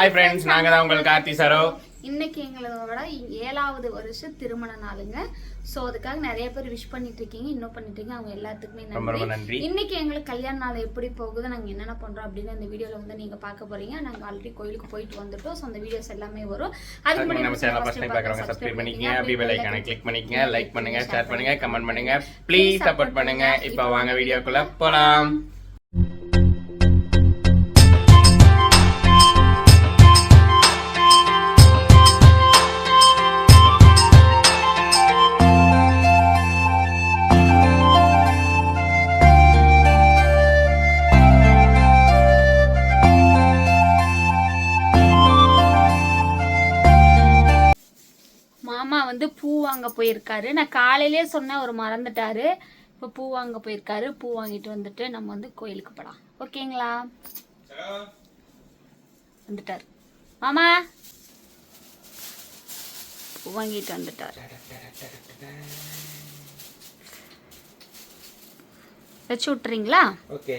Hi friends நாங்க தான் உங்கள் கார்த்தி சரோ. இன்னைக்கு எங்களோட ஏழாவது வருஷ திருமண நாளுங்க. ஸோ அதுக்காக நிறைய பேர் விஷ் பண்ணிட்டு இருக்கீங்க இன்னும் பண்ணிட்டு இருக்கீங்க. அவங்க எல்லாத்துக்குமே நன்றி. இன்னைக்கு எங்களுக்கு கல்யாண நாள் எப்படி போகுது நாங்க என்னென்ன பண்றோம் அப்படின்னு இந்த வீடியோல வந்து நீங்க பார்க்க போறீங்க. நாங்க ஆல்ரெடி கோயிலுக்கு போயிட்டு வந்துட்டோம். ஸோ அந்த வீடியோஸ் எல்லாமே வரும். அதுக்கு முன்னாடி நம்ம சேனல் ஃபர்ஸ்ட் டைம் பார்க்குறவங்க சப்ஸ்கிரைப் பண்ணிக்கங்க. அப்படியே பெல் ஐக்கானை கிளிக் பண்ணிக்கங்க. லைக் பண்ணுங்க ஷேர் பண்ணுங்க கமெண்ட் பண்ணுங்க. ப்ளீஸ் சப்போர்ட் பண்ணுங்க. இப்போ வாங்க வீடியோக்குள்ள போலாம். வாங்க போயிருக்காரு. நான் காலையிலே சொன்னேன் அவர் மறந்துட்டாரு. இப்போ பூ வாங்க போயிருக்காரு. பூ வாங்கிட்டு வந்துட்டு நம்ம வந்து கோயிலுக்கு போகலாம் ஓகேங்களா? வந்துட்டார். மாமா? பூ வாங்கிட்டு வந்துட்டார். வச்சு விட்டுறீங்களா? ஓகே.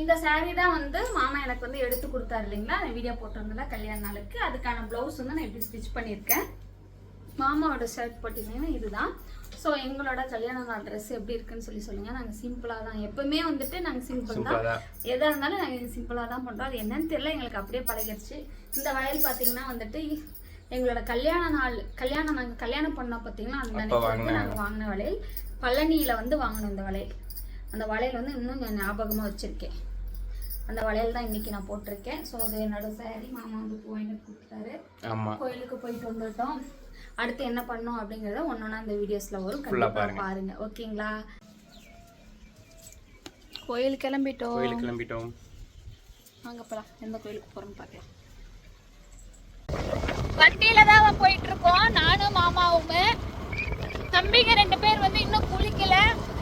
இந்த saree தான் வந்து மாமா எனக்கு வந்து எடுத்து கொடுத்தாரு இல்லைங்களா? வீடியோ போட்டிருந்தல கல்யாண நாளுக்கு. அதுக்கான ப்ளவுஸ் வந்து நான் இப்படி ஸ்டிச் பண்ணியிருக்கேன்? மாமாவோட ஷர்ட் போட்டிங்கன்னா இதுதான். ஸோ எங்களோட கல்யாண நாள் ட்ரெஸ் எப்படி இருக்குன்னு சொல்லி சொல்லுங்க. நாங்கள் சிம்பிளாக தான். எப்பவுமே வந்துட்டு நாங்கள் சிம்பிள் தான். எதாக இருந்தாலும் நாங்கள் சிம்பிளாக தான் பண்ணுறோம் அது என்னன்னு தெரியல. எங்களுக்கு அப்படியே பழகிடுச்சு இந்த வளையல் பார்த்தீங்கன்னா வந்துட்டு எங்களோட கல்யாண நாள் கல்யாணம் நாங்கள் கல்யாணம் பண்ணோம் பார்த்தீங்கன்னா அந்த வாங்கின- நாங்கள் வாங்கின வளையல். பழனியில் வந்து வாங்கினோம் இந்த வளையல். அந்த வளையல் வந்து இன்னும் நான் ஞாபகமாக வச்சுருக்கேன். அந்த வளையல் தான் இன்னைக்கு நான் போட்டிருக்கேன். ஸோ அது என்னோட saree மாமா வந்து வாங்கிட்டு கொடுத்தாரு ஆமா. கோயிலுக்கு போயிட்டு வந்துட்டோம். அடுத்து என்ன பண்ணோம் அப்படிங்கிறத ஒன்றொன்னா இந்த வீடியோஸில் வரும். கண்டிப்பாக பாருங்க. பாருங்க. ஓகேங்களா? கோயில் கிளம்பிட்டோம். கோயிலுக்கு கிளம்பிட்டோம். வாங்க போலாம். எந்த கோயிலுக்கு போறோம்னு பார்க்கலாம். வண்டியில தான் போயிட்டு இருக்கோம். நானும் மாமாவுமே. தம்பிங்க ரெண்டு பேர் வந்து இன்னும் குளிக்கல.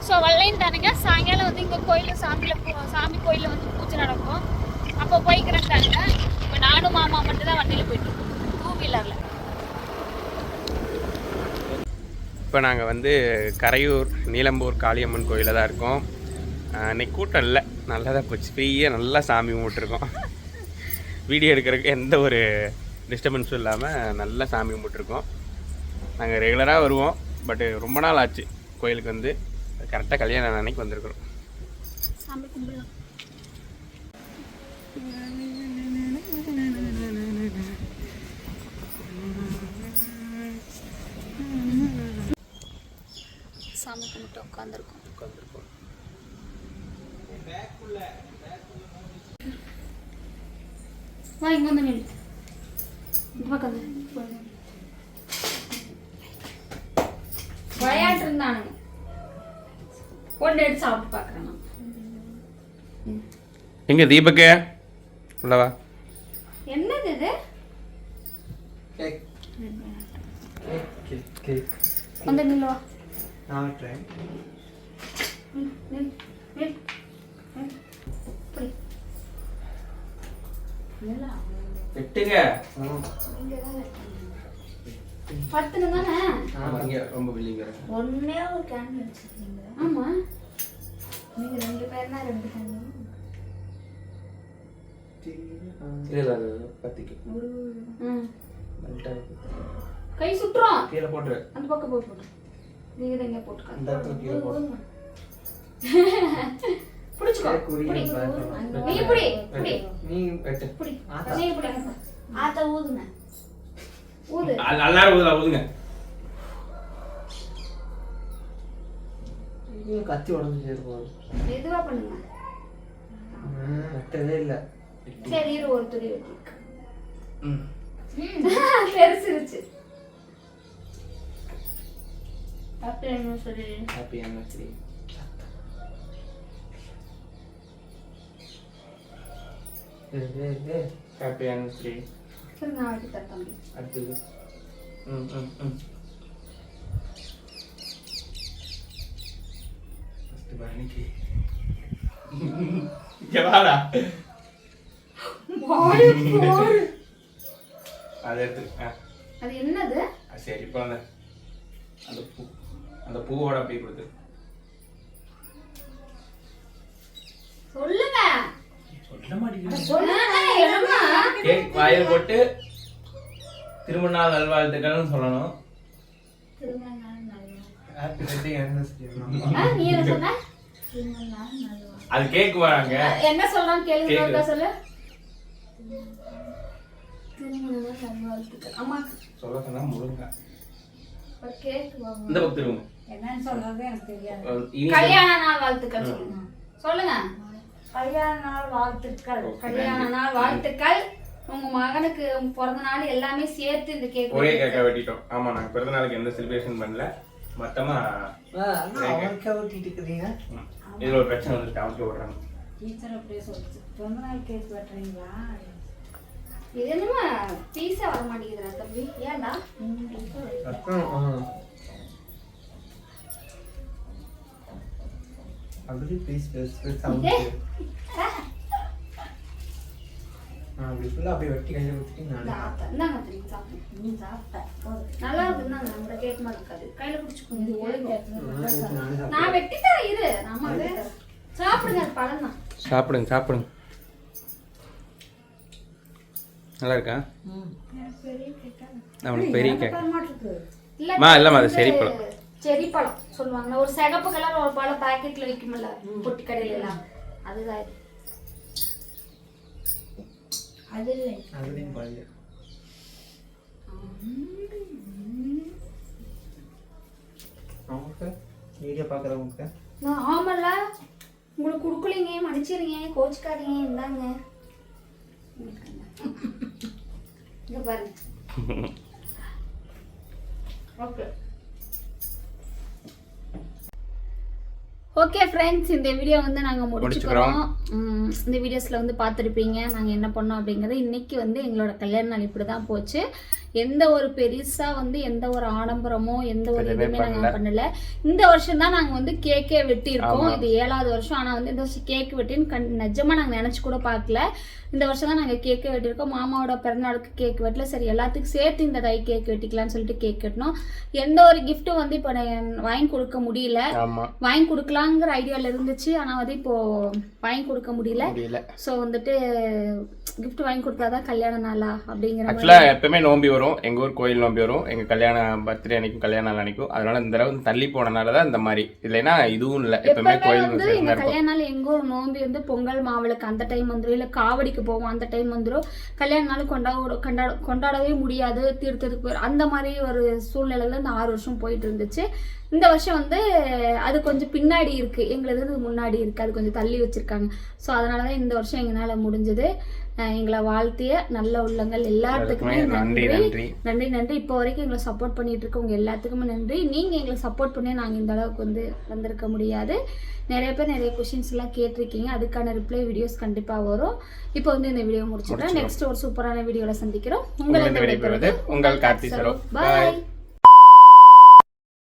ஸோ வல்லையும் தானுங்க. சாயங்காலம் வந்து இங்கே கோயிலில் சாமியில் சாமி கோயிலில் வந்து பூஜை நடக்கும். அப்போ போய்க்கிறேன்ட்டாங்க இப்போ நானும் மாமா மட்டும் தான் வண்டியில் போயிட்டுருக்கோம் டூ வீலரில் இப்போ நாங்கள் வந்து கரையூர் நீலம்பூர் காளியம்மன் கோயிலில் தான் இருக்கோம். இன்னைக்கு கூட்டம் இல்லை. நல்லதாக போச்சு. ஃப்ரீயாக நல்லா சாமி கும்பிட்டுருக்கோம். வீடியோ எடுக்கிறதுக்கு எந்த ஒரு டிஸ்டர்பன்ஸும் இல்லாமல் நல்லா சாமி கும்பிட்டுருக்கோம். நாங்கள் ரெகுலராக வருவோம். பட்டு ரொம்ப நாள் ஆச்சு கோயிலுக்கு வந்து. கரெக்டாக கல்யாணம் அன்னைக்கு வந்திருக்கிறோம். சாமி கும்பிடலாம். சாமி கும்பிட்டு உட்காந்துருக்கோம் உட்காந்துருக்கோம் வா இங்க வந்து நில்லு. இந்த பக்கம் வந்து. விளையாட்டு இருந்தானுங்க. ஒன்று எடுத்து சாப்பிட்டு பார்க்குறேன் நான். எங்கே தீபக்கு? உள்ளவா என்னது இது? வந்து நில்லு வா. நில், நில், நில். நில். இப்படி. நில்லா. வெட்டுங்க. பத்துனு தானே இங்கே ரொம்ப பில்லிங்க ஒன்னே ஒரு கேன் வச்சிருக்கீங்க. ஆமா. நீங்க ரெண்டு பேர்னா ரெண்டு கேன் இல்லை பத்திக்கு. ம் கை சுட்டுறோம் கீழே போட்டுரு. அந்த பக்கம் போய் போட்டு நீங்க தான் இங்க இந்த இடத்துல கீழே போடு. போட்டுக்க பிடிச்சுக்கோ. சரி, குடி, பிடி. பார்க்கலாம். நீ பிடி. பிடி. நீ வெட்டு. பிடி. ஆத்தா. நீ பிடி. ஆத்த ஊதுங்க ஊது. எல்லாரும் ஊதுல ஊதுங்க. கத்தி உடஞ்சு இருக்கும் மெதுவா பண்ணுங்க. வெட்டவே இல்லை. சரி இரு ஒரு துளி வெட்டி. பெருசிருச்சு. Happy anniversary happy anniversary happy anniversary சரி நான் தரேன் தம்பி. அடுத்தது. ம் ம் ம். ஃபஸ்ட்டு பரணிக்கு. இங்க வாடா. போடு. அதை எடுத்து அது என்னது? சரி இப்போ அந்த அந்த பூ அந்த பூவோட அப்படியே கொடுத்து சொல்லுங்க. கேக் வாயில் போட்டு திரும்ப நாள் நல்வாழ்த்துக்கள்னு சொல்லணும். அது கேக் வராங்க என்ன சொல்றான்னு கேளுங்க சொல்லு. திருமண நல்வாழ்த்துக்கள். அம்மா சொல்ல சொன்னா முழுங்க. ஒரு கேக் வாங்க. இந்த பக்கம் திரும்ப. என்னன்னு சொல்றது எனக்கு தெரியாது. இனி கல்யாண நாள் வாழ்த்துக்கள் சொல்லுங்க. சொல்லுங்க. கல்யாண நாள் வாழ்த்துக்கள் கல்யாண நாள் வாழ்த்துக்கள். உங்க மகனுக்கு பிறந்த நாள் எல்லாமே சேர்த்து இந்த கேக் ஒரே கேக்கா வெட்டிட்டோம். ஆமா நாங்க பிறந்த நாளுக்கு எந்த செலிப்ரேஷன் பண்ணல. மொத்தமா அவனுக்கே ஊட்டிட்டு இருக்கிறீங்க. ம், இதுல ஒரு பிரச்சனை வந்துருக்கு அவனுக்கு விடுறாங்க. டீச்சர் அப்படியே சொல்லிச்சு. பிறந்த நாள் கேக் வெட்டுறீங்களா? இது என்னமா பீஸா வர மாட்டேங்குதுடா தம்பி. ஏன்டா? அப்படி ப்ளீஸ் சவுண்ட் அப்படி ஃபுல்லாக அப்படியே வெட்டி கையில் நான் தெரியும் சாப்பிடுங்க நீ சாப்பிட்ட போதும். நல்லா இருக்கு இந்தாங்க இந்த கேக் மாதிரி இருக்காது. கையில பிடிச்சிக்கோங்க இது ஒழுங்கு நானே நான் வெட்டி தரேன் இரு நம்ம அது சாப்பிடுங்க அது பழம் தான். சாப்பிடுங்க சாப்பிடுங்க. நல்லா இருக்கா? அவனுக்கு பெரிய கேக் மாட்டுக்கு இல்ல அம்மா, இல்லம்மா, அது செரி பழம். செரி பழம் சொல்லுவாங்க ஒரு சிகப்பு கலர் ஒரு பழம் பாக்கெட்ல விக்கும்ல பொட்டி கடையில எல்லாம் அதுதான். அது இல்லை. அதுலேயும் பாருங்க அவங்களுக்கு வீடியோ பார்க்குறவங்களுக்கு நான் ஆமல்ல. உங்களுக்கு கொடுக்கலீங்க மன்னிச்சிருங்க கோச்சுக்காதீங்க இந்தாங்க. இங்க பாருங்க. ஓகே ஓகே ஃப்ரெண்ட்ஸ் இந்த வீடியோ வந்து நாங்கள் முடிச்சுக்கிறோம். இந்த வீடியோஸில் வந்து பார்த்துருப்பீங்க நாங்கள் என்ன பண்ணோம் அப்படிங்கிறது. இன்னைக்கு வந்து எங்களோட கல்யாண நாள் இப்படி தான் போச்சு. எந்த ஒரு பெருசாக வந்து எந்த ஒரு ஆடம்பரமோ எந்த ஒரு இதுவுமே நாங்கள் பண்ணல. இந்த வருஷம் தான் நாங்கள் வந்து கேக்கே வெட்டியிருக்கோம். இது ஏழாவது வருஷம். ஆனால் வந்து இந்த வருஷம் கேக் வெட்டின்னு கண் நிஜமாக நாங்கள் நினச்சி கூட பார்க்கல. இந்த வருஷம் தான் நாங்கள் கேக்கே வெட்டியிருக்கோம். மாமாவோட பிறந்தநாளுக்கு கேக் வெட்டல. சரி எல்லாத்துக்கும் சேர்த்து இந்த தை கேக் வெட்டிக்கலாம்னு சொல்லிட்டு கேக் வெட்டினோம். எந்த ஒரு கிஃப்ட்டும் வந்து இப்போ வாங்கி கொடுக்க முடியல. வாங்கி கொடுக்கலாங்கிற ஐடியாவில் இருந்துச்சு. ஆனால் வந்து இப்போ வாங்கி கொடுக்க முடியல. முடியல. ஸோ வந்துட்டு gift வாங்கி கொடுத்தாதான் கல்யாண நாளா அப்படிங்கிற மாதிரி. ஆக்சுவலா எப்பவுமே நோம்பி வரும். எங்க ஊர் கோயில் நோம்பி வரும். எங்க கல்யாண பர்த்டே அன்னைக்கும் கல்யாண நாள் அன்னைக்கும். அதனால இந்த தடவை தள்ளி போனனால தான் இந்த மாதிரி. இல்லைன்னா இதுவும் இல்லை. எப்பவுமே கோயில் வந்து விசேஷம் எங்க தான் இருக்கும். கல்யாண நாள் எங்க ஒரு நோம்பி வந்து பொங்கல் மாவிளக்கு அந்த டைம் வந்துடும் இல்ல காவடிக்கு போவோம். அந்த டைம் வந்துடும் கல்யாண நாள் கொண்டாட கொண்டாட கொண்டாடவே முடியாது. தீர்த்தத்துக்கு அந்த மாதிரி ஒரு சூழ்நிலையில இந்த ஆறு வருஷம் போயிட்டு இருந்துச்சு. இந்த வருஷம் வந்து அது கொஞ்சம் பின்னாடி இருக்கு. எங்களது வந்து முன்னாடி இருக்கு. அது கொஞ்சம் தள்ளி வச்சிருக்காங்க. ஸோ அதனாலதான் இந்த வருஷம் எங்களால முடிஞ்சது. எங்களை வாழ்த்திய நல்ல உள்ளங்கள் எல்லாத்துக்குமே நன்றி நன்றி. நன்றி. இப்போ வரைக்கும் எங்களை சப்போர்ட் பண்ணிட்டு இருக்கவங்க எல்லாத்துக்குமே நன்றி. நீங்கள் எங்களை சப்போர்ட் பண்ணி நாங்கள் இந்த அளவுக்கு வந்து வந்திருக்க முடியாது. நிறைய பேர் நிறைய கொஷின்ஸ் எல்லாம் கேட்டிருக்கீங்க. அதுக்கான ரிப்ளை வீடியோஸ் கண்டிப்பாக வரும். இப்போ வந்து இந்த வீடியோ முடிச்சுட்டோம் நெக்ஸ்ட் ஒரு சூப்பரான வீடியோவில் சந்திக்கிறோம். உங்களை விடைபெறுவது உங்கள் கார்த்தி பாய்